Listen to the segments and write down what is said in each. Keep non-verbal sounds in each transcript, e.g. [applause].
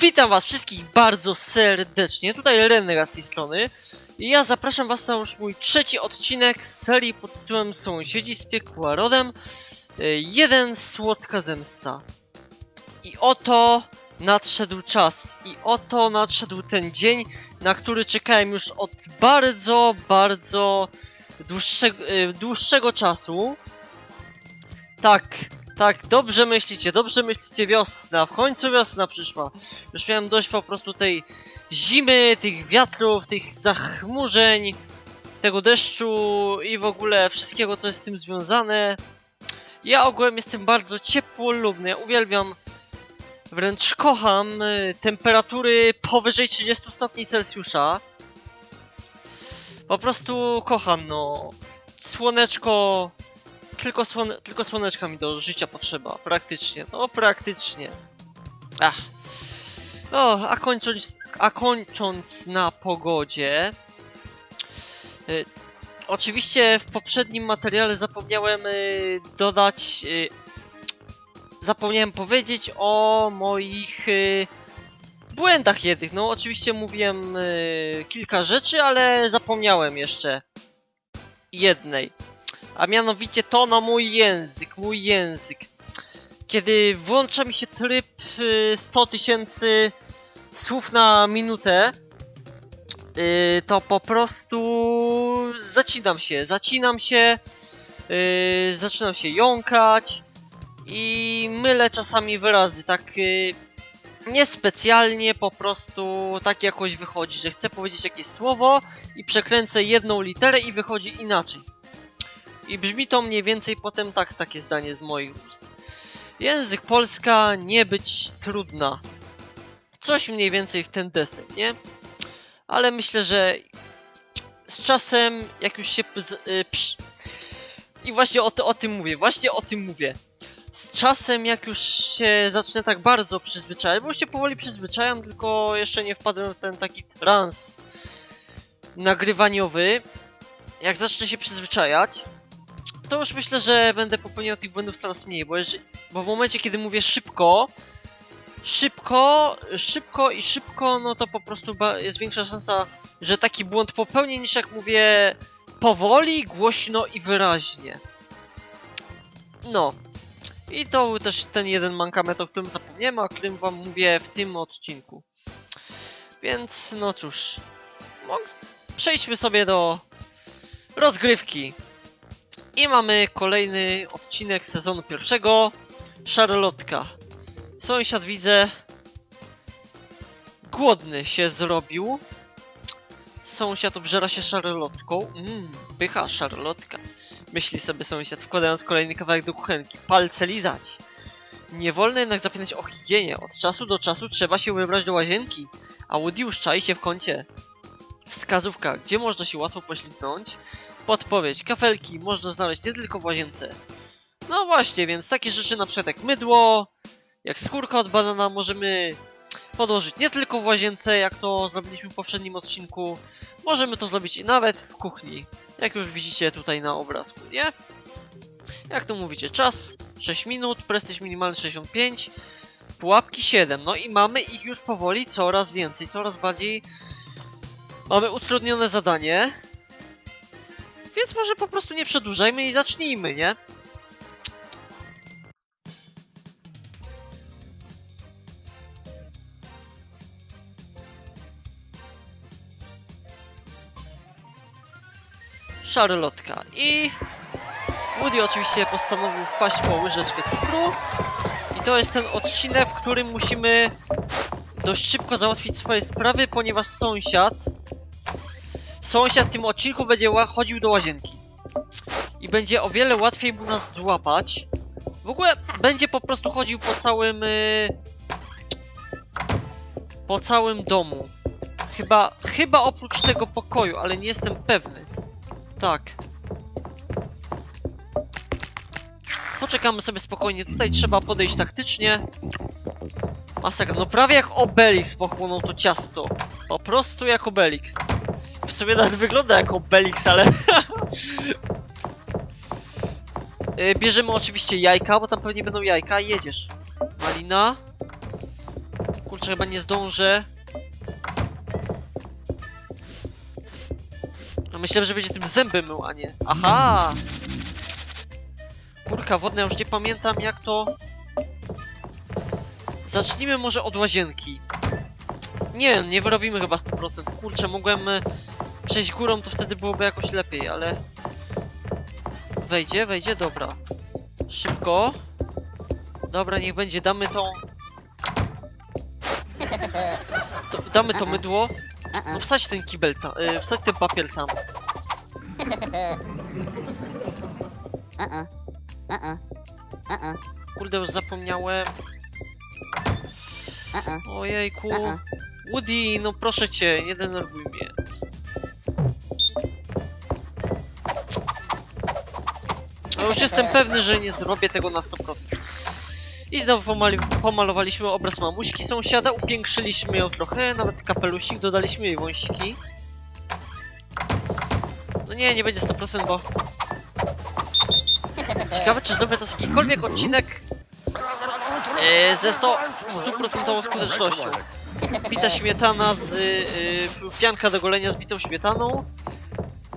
Witam was wszystkich bardzo serdecznie, tutaj Renega z tej strony. I ja zapraszam was na już mój trzeci odcinek z serii pod tytułem Sąsiedzi z piekła rodem. Y, Jeden słodka zemsta. I oto nadszedł czas. I oto nadszedł ten dzień, na który czekałem już od bardzo, bardzo dłuższego, y, dłuższego czasu. Tak, tak, dobrze myślicie, dobrze myślicie, wiosna, w końcu wiosna przyszła. Już miałem dość po prostu tej zimy, tych wiatrów, tych zachmurzeń, tego deszczu i w ogóle wszystkiego, co jest z tym związane. Ja ogółem jestem bardzo ciepłolubny, uwielbiam, wręcz kocham y, temperatury powyżej 30 stopni Celsjusza. Po prostu kocham, no. Słoneczko, tylko, słone, tylko słoneczka mi do życia potrzeba, praktycznie, no praktycznie. Ach. O, a kończąc, a kończąc na pogodzie. Y, oczywiście w poprzednim materiale zapomniałem y, dodać. Y, zapomniałem powiedzieć o moich y, błędach jednych. No, oczywiście mówiłem y, kilka rzeczy, ale zapomniałem jeszcze jednej a mianowicie to na mój język, mój język. Kiedy włącza mi się tryb y, 100 tysięcy słów na minutę, y, to po prostu zacinam się, zacinam się, y, zaczynam się jąkać i mylę czasami wyrazy, tak y, niespecjalnie, po prostu tak jakoś wychodzi, że chcę powiedzieć jakieś słowo i przekręcę jedną literę i wychodzi inaczej. I brzmi to mniej więcej potem tak, takie zdanie z moich ust. Język Polska nie być trudna. Coś mniej więcej w ten deseń, nie? Ale myślę, że z czasem, jak już się... y. I właśnie o, to, o tym mówię, właśnie o tym mówię. Z czasem, jak już się zacznę tak bardzo przyzwyczajać, bo już się powoli przyzwyczajam, tylko jeszcze nie wpadłem w ten taki trans nagrywaniowy. Jak zacznę się przyzwyczajać, to już myślę, że będę popełniał tych błędów coraz mniej, bo, jeżeli, bo w momencie, kiedy mówię szybko, szybko, szybko i szybko, no to po prostu jest większa szansa, że taki błąd popełnię, niż jak mówię powoli, głośno i wyraźnie. No. I to był też ten jeden mankament, o którym zapomniałem, o którym wam mówię w tym odcinku. Więc, no cóż. Przejdźmy sobie do rozgrywki. I mamy kolejny odcinek sezonu pierwszego. Szarlotka. Sąsiad widzę. Głodny się zrobił. Sąsiad obżera się szarlotką. Mmm, pycha szarlotka. Myśli sobie sąsiad, wkładając kolejny kawałek do kuchenki. Palce lizać. Nie wolno jednak zapominać o higienie. Od czasu do czasu trzeba się wybrać do łazienki. A Woody już czai się w kącie. Wskazówka, gdzie można się łatwo poślizgnąć. Podpowiedź, kafelki można znaleźć nie tylko w łazience. No właśnie, więc takie rzeczy na przykład jak mydło, jak skórka od banana możemy podłożyć nie tylko w łazience, jak to zrobiliśmy w poprzednim odcinku. Możemy to zrobić i nawet w kuchni, jak już widzicie tutaj na obrazku, nie? Jak to mówicie, czas 6 minut, prestiż minimalny 65, pułapki 7, no i mamy ich już powoli coraz więcej, coraz bardziej mamy utrudnione zadanie. Więc może po prostu nie przedłużajmy i zacznijmy, nie? Szarlotka i Woody oczywiście postanowił wpaść po łyżeczkę cukru i to jest ten odcinek, w którym musimy dość szybko załatwić swoje sprawy, ponieważ sąsiad sąsiad w tym odcinku będzie chodził do łazienki. I będzie o wiele łatwiej mu nas złapać. W ogóle będzie po prostu chodził po całym... y, po całym domu. Chyba, chyba oprócz tego pokoju, ale nie jestem pewny. Tak. Poczekamy sobie spokojnie. Tutaj trzeba podejść taktycznie. Masakra. No prawie jak Obelix pochłonął to ciasto. Po prostu jak Obelix. W sumie nawet wygląda jak Obelix, ale... [laughs] Y, Bierzemy oczywiście jajka, bo tam pewnie będą jajka. Jedziesz. Malina. Kurczę, chyba nie zdążę. No myślałem, że będzie tym zęby mył, a nie. Aha! Kurka wodna, już nie pamiętam jak to... Zacznijmy może od łazienki. Nie, nie wyrobimy chyba 100%. Kurczę, mogłem e, przejść górą, to wtedy byłoby jakoś lepiej, ale... Wejdzie, wejdzie, dobra. Szybko. Dobra, niech będzie, damy tą... To, damy to mydło. No wsadź ten kibel tam, y, wsadź ten papier tam. Uh-uh. Uh-uh. Uh-uh. Kurde, już zapomniałem. Uh-uh. Ojejku. Woody, no proszę cię, nie denerwuj mnie. No już jestem pewny, że nie zrobię tego na 100%. I znowu pomali pomalowaliśmy obraz mamuśki sąsiada, upiększyliśmy ją trochę, nawet kapelusik, dodaliśmy jej wąsiki. No nie, nie będzie 100%, bo... Ciekawe, czy zrobię to z jakikolwiek odcinek e, ze 100%, 100% skutecznością. Bita śmietana z... Y, pianka do golenia z bitą śmietaną.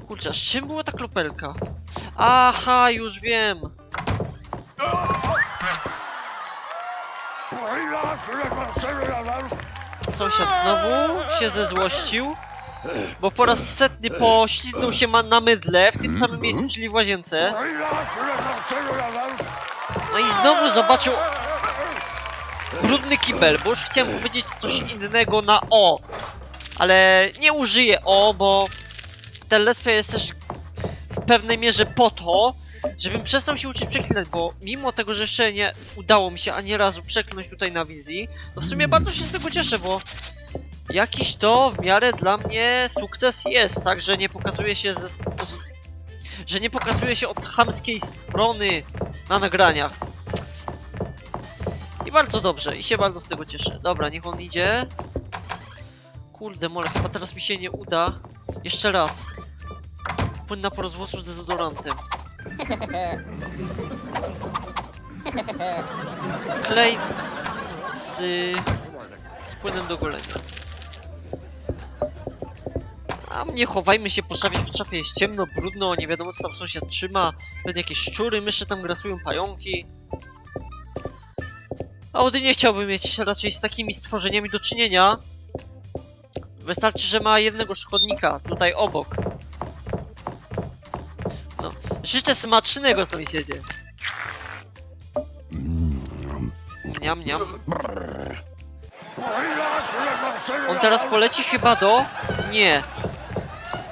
Kurczę, z czym była ta kropelka? Aha, już wiem. Sąsiad znowu się zezłościł, bo po raz setny poślizgnął się na mydle w tym samym miejscu, czyli w łazience. No i znowu zobaczył brudny kibel, bo już chciałem powiedzieć coś innego na O. Ale nie użyję O, bo ten let's jest też w pewnej mierze po to, żebym przestał się uczyć przeklinać, bo mimo tego, że jeszcze nie udało mi się ani razu przeklnąć tutaj na wizji, to w sumie bardzo się z tego cieszę, bo jakiś to w miarę dla mnie sukces jest, tak, że nie pokazuje się ze... że nie pokazuje się od chamskiej strony na nagraniach. I bardzo dobrze, i się bardzo z tego cieszę. Dobra, niech on idzie. Kurde mole, chyba teraz mi się nie uda. Jeszcze raz. Płyn na porost włosów z dezodorantem. [laughs] Klej z, z płynem do golenia. A nie chowajmy się po szafie, w szafie jest ciemno, brudno, nie wiadomo co tam sąsiad trzyma. Pewnie jakieś szczury, myszy tam grasują, pająki. Audi nie chciałby mieć raczej z takimi stworzeniami do czynienia. Wystarczy, że ma jednego szkodnika tutaj obok. No, życzę smacznego sąsiedzie. Niam, niam. On teraz poleci chyba do... Nie.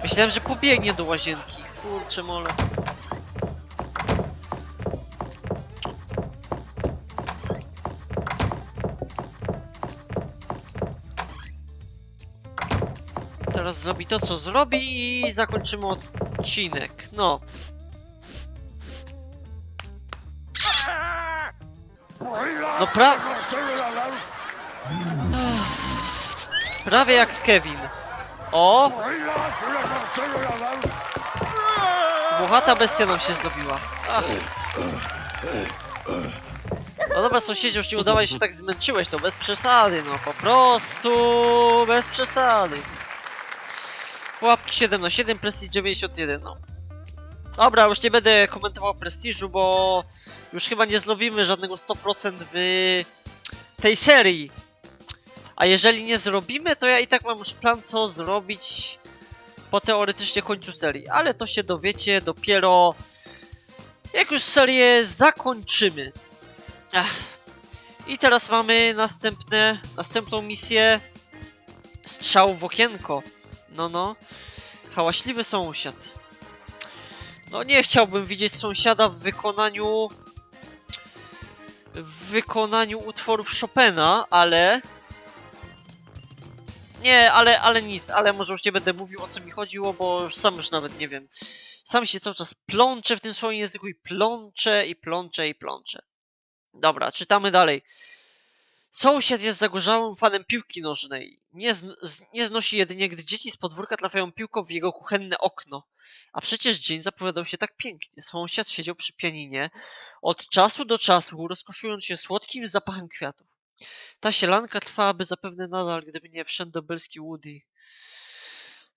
Myślałem, że pobiegnie do łazienki. Kurczę mole. Teraz zrobi to, co zrobi i zakończymy odcinek. No. No pra... Prawie jak Kevin. O! Włochata bestia nam się zrobiła. Ach. No dobra, sąsiedzie, już nie udało się tak zmęczyłeś, to bez przesady, no po prostu bez przesady. Pułapki 7 na 7, Prestige 91, no. Dobra, już nie będę komentował prestiżu, bo już chyba nie zlowimy żadnego 100% w tej serii. A jeżeli nie zrobimy, to ja i tak mam już plan, co zrobić po teoretycznie końcu serii. Ale to się dowiecie dopiero jak już serię zakończymy. I teraz mamy następne, następną misję strzał w okienko. No, no. Hałaśliwy sąsiad. No nie chciałbym widzieć sąsiada w wykonaniu... W wykonaniu utworów Chopina, ale... Nie, ale, ale nic, ale może już nie będę mówił o co mi chodziło, bo sam już nawet nie wiem. Sam się cały czas plączę w tym swoim języku i plączę, i plączę, i plączę. Dobra, czytamy dalej. Sąsiad jest zagorzałym fanem piłki nożnej. Nie, nie znosi jedynie, gdy dzieci z podwórka trafiają piłką w jego kuchenne okno. A przecież dzień zapowiadał się tak pięknie. Sąsiad siedział przy pianinie, od czasu do czasu rozkoszując się słodkim zapachem kwiatów. Ta sielanka trwałaby zapewne nadal, gdyby nie wszędobylski Woody.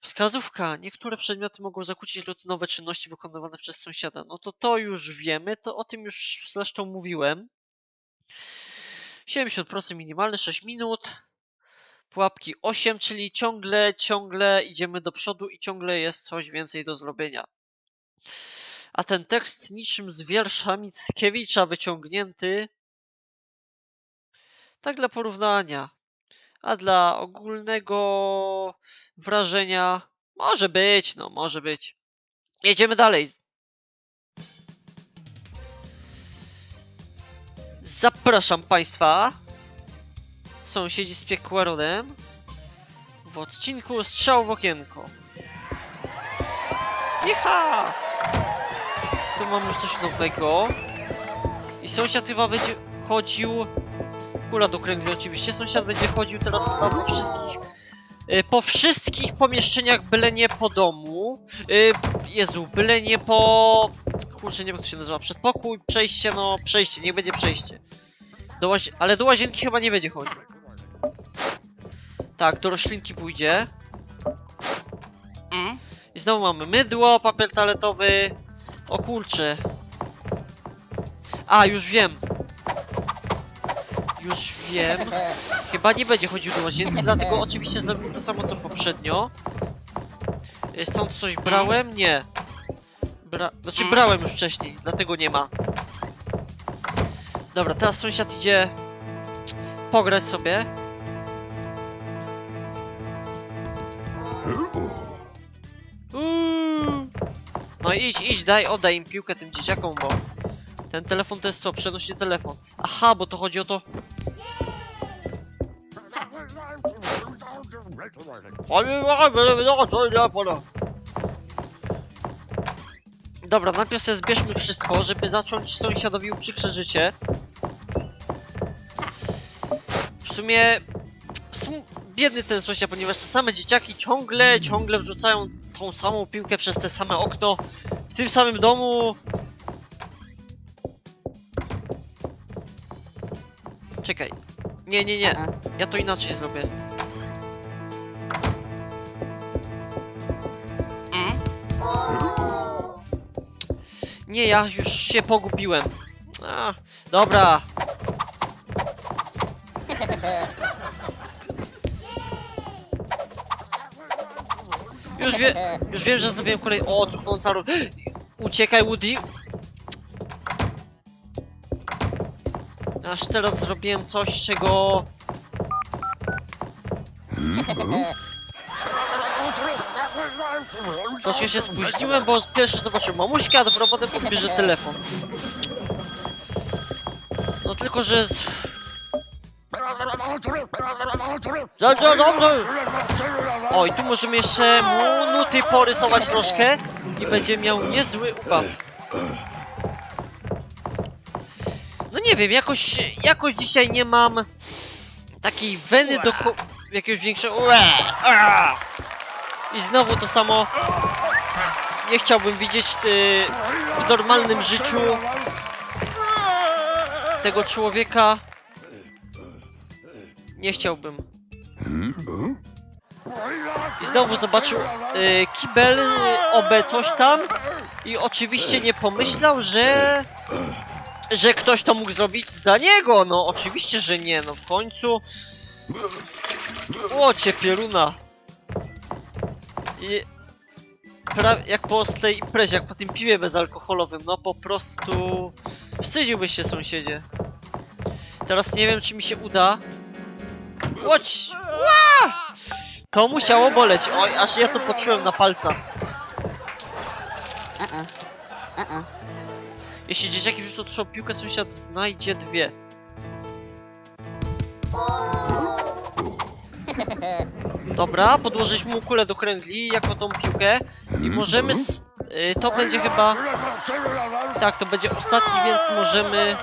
Wskazówka. Niektóre przedmioty mogą zakłócić rutynowe czynności wykonywane przez sąsiada. No to to już wiemy, to o tym już zresztą mówiłem. 70% minimalne, 6 minut. Pułapki 8, czyli ciągle, ciągle idziemy do przodu i ciągle jest coś więcej do zrobienia. A ten tekst niczym z wiersza Mickiewicza wyciągnięty, tak dla porównania, a dla ogólnego wrażenia może być, no może być. Jedziemy dalej. Zapraszam Państwa, sąsiedzi z Piekłarodem, w odcinku Strzał w okienko. Jecha! Tu mam już coś nowego. I sąsiad chyba będzie chodził... Kula do kręgli oczywiście. Sąsiad będzie chodził teraz chyba po wszystkich... y, Po wszystkich pomieszczeniach, byle nie po domu. Y, Jezu, byle nie po... Kurczę, nie wiem jak to się nazywa. Przedpokój, przejście, no przejście, niech będzie przejście. Do łazi... Ale do łazienki chyba nie będzie chodził. Tak, do roślinki pójdzie. E? I znowu mamy mydło, papier toaletowy. O kurcze. A, już wiem. Już wiem. Chyba nie będzie chodził do łazienki, dlatego oczywiście zrobił to samo co poprzednio. Stąd coś brałem? Nie. Bra znaczy brałem już wcześniej, dlatego nie ma. Dobra, teraz sąsiad idzie pograć sobie. Uuu. No idź, idź, daj, oddaj im piłkę tym dzieciakom, bo ten telefon to jest co? Przenośny telefon. Aha, bo to chodzi o to. Dobra, najpierw sobie zbierzmy wszystko, żeby zacząć sąsiadowi uprzykrze życie. W sumie... Sum... Biedny ten sąsiad, ponieważ te same dzieciaki ciągle, ciągle wrzucają tą samą piłkę przez te same okno w tym samym domu. Czekaj. Nie, nie, nie. Ja to inaczej zrobię. Nie, ja już się pogubiłem. A, dobra. Już, wie, już wiem, że zrobiłem kolej. O, cuchnąca ru... Uciekaj, Woody. Aż teraz zrobiłem coś, czego... [laughs] Troszkę się spóźniłem, bo pierwszy zobaczył mamuśkę, a dopiero potem telefon. No tylko, że... Z... Dobrze, dobrze! O, i tu możemy jeszcze mu nuty porysować troszkę i będzie miał niezły ubaw. No nie wiem, jakoś, jakoś dzisiaj nie mam takiej weny do jakiegoś większego... Ue! I znowu to samo. Nie chciałbym widzieć y, w normalnym życiu tego człowieka. Nie chciałbym. I znowu zobaczył y, kibel, y, coś tam i oczywiście nie pomyślał, że że ktoś to mógł zrobić za niego. No oczywiście, że nie. No w końcu Łocie pieruna. I pra, jak po ostrej imprezie, jak po tym piwie bezalkoholowym, no po prostu wstydziłbyś się sąsiedzie. Teraz nie wiem, czy mi się uda. Ła! To musiało boleć. Oj, aż ja to poczułem na palcach. E? E? E? Jeśli dzieciaki wrzucą trzą piłkę, sąsiad znajdzie dwie. [laughs] Dobra, podłożyliśmy mu kulę do kręgli jako tą piłkę i możemy... s- y, to będzie chyba... Tak, to będzie ostatni, więc możemy...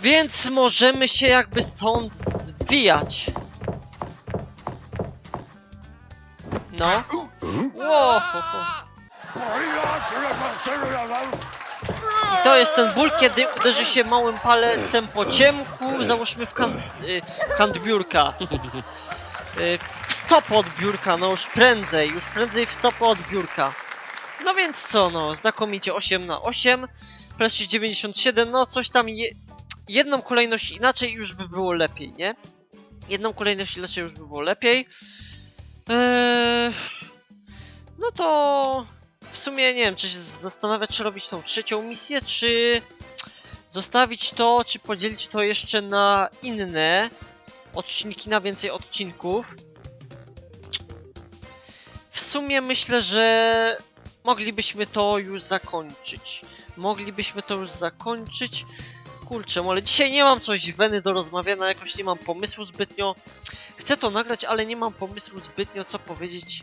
Więc możemy się jakby stąd zwijać. No. Ło, ho, ho. I to jest ten ból, kiedy uderzy się małym palcem po ciemku, załóżmy w kant, y, kant biurka. Y, w stopę od biurka, no już prędzej, już prędzej w stopę od biurka. No więc co, no, znakomicie 8 na 8, Precision 97, no coś tam, je, jedną kolejność inaczej już by było lepiej, nie? Jedną kolejność inaczej już by było lepiej. Eee, no to w sumie nie wiem, czy się zastanawiać, czy robić tą trzecią misję, czy zostawić to, czy podzielić to jeszcze na inne odcinki, na więcej odcinków. W sumie myślę, że moglibyśmy to już zakończyć. Moglibyśmy to już zakończyć. Kurczę, ale dzisiaj nie mam coś weny do rozmawiania, jakoś nie mam pomysłu zbytnio. Chcę to nagrać, ale nie mam pomysłu zbytnio, co powiedzieć.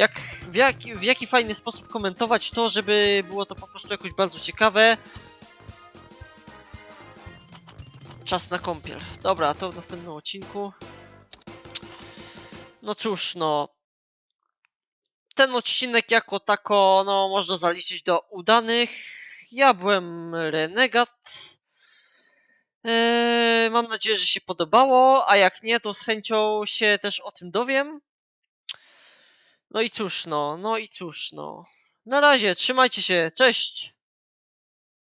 Jak, w, jaki, w jaki fajny sposób komentować to, żeby było to po prostu jakoś bardzo ciekawe. Czas na kąpiel. Dobra, to w następnym odcinku. No cóż, no. Ten odcinek jako tako, no, można zaliczyć do udanych. Ja byłem Renegat. Eee, mam nadzieję, że się podobało, a jak nie, to z chęcią się też o tym dowiem. No i cóż, no, no i cóż, no. Na razie, trzymajcie się, cześć!